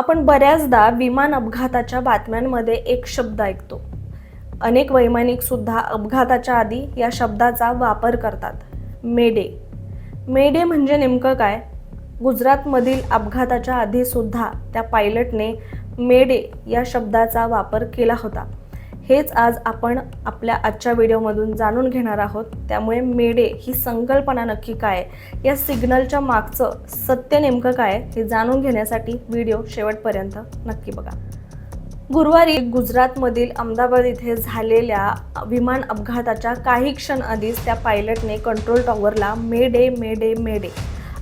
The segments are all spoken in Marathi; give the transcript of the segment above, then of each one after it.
आपण बऱ्याचदा विमान अपघाताच्या बातम्यांमध्ये एक शब्द ऐकतो. अनेक वैमानिक सुद्धा अपघाताच्या आधी या शब्दाचा वापर करतात. मेडे. मेडे म्हणजे नेमकं काय? गुजरातमधील अपघाताच्या आधीसुद्धा त्या पायलटने मेडे या शब्दाचा वापर केला होता. हेच आज आपण आपल्या आजच्या व्हिडिओमधून जाणून घेणार आहोत. त्यामुळे मेडे ही संकल्पना नक्की काय या सिग्नलच्या मागचं सत्य नेमकं काय आहे हे जाणून घेण्यासाठी व्हिडिओ शेवटपर्यंत नक्की बघा. गुरुवारी गुजरातमधील अहमदाबाद इथे झालेल्या विमान अपघाताच्या काही क्षण आधीच त्या पायलटने कंट्रोल टॉवरला mayday mayday mayday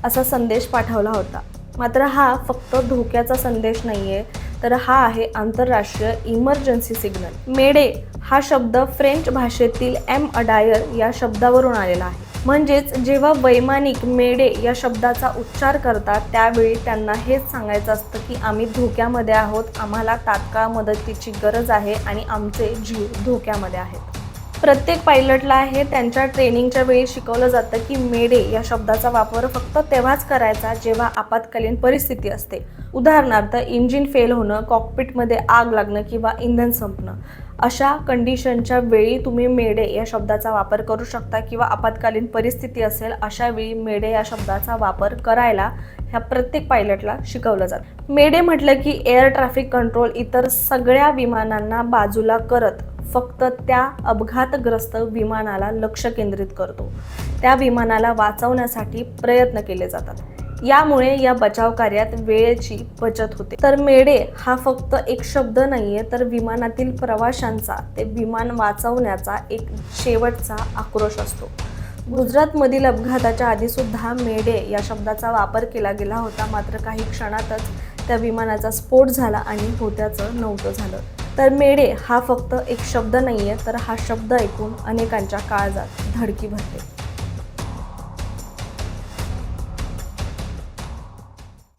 असा संदेश पाठवला होता. मात्र हा फक्त धोक्याचा संदेश नाही आहे तर हा आहे आंतरराष्ट्रीय इमर्जन्सी सिग्नल मेडे हा शब्द फ्रेंच भाषेतील एम अडायर या शब्दावरून आलेला आहे. म्हणजेच जेव्हा वैमानिक मेडे या शब्दाचा उच्चार करतात त्यावेळी त्यांना हेच सांगायचं असतं की आम्ही धोक्यामध्ये आहोत आम्हाला तात्काळ मदतीची गरज आहे आणि आमचे जीव धोक्यामध्ये आहेत. प्रत्येक पायलटला हे त्यांच्या ट्रेनिंगच्या वेळी शिकवलं जातं की मेडे या शब्दाचा वापर फक्त तेव्हाच करायचा जेव्हा आपत्कालीन परिस्थिती असते. उदाहरणार्थ इंजिन फेल होणं कॉकपिटमध्ये आग लागणं किंवा इंधन संपणं. अशा कंडिशनच्या वेळी तुम्ही मेडे या शब्दाचा वापर करू शकता किंवा आपत्कालीन परिस्थिती असेल अशा वेळी मेडे या शब्दाचा वापर करायला ह्या प्रत्येक पायलटला शिकवलं जातं. मेडे म्हटलं की एअर ट्रॅफिक कंट्रोल इतर सगळ्या विमानांना बाजूला करत फक्त त्या अपघातग्रस्त विमानाला लक्ष केंद्रित करतो. त्या विमानाला वाचवण्यासाठी प्रयत्न केले जातात. यामुळे या बचाव कार्यात वेळेची बचत होते. तर मेडे हा फक्त एक शब्द नाहीये तर विमानातील प्रवाशांचा ते विमान वाचवण्याचा एक शेवटचा आक्रोश असतो. गुजरातमधील अपघाताच्या आधी सुद्धा मेडे या शब्दाचा वापर केला गेला होता. मात्र काही क्षणातच त्या विमानाचा स्फोट झाला आणि होत्याचं नव्हतं झालं. तर मेडे हा फक्त एक शब्द नाही आहे तर हा शब्द ऐकून अनेकांच्या काळजात धडकी भरते.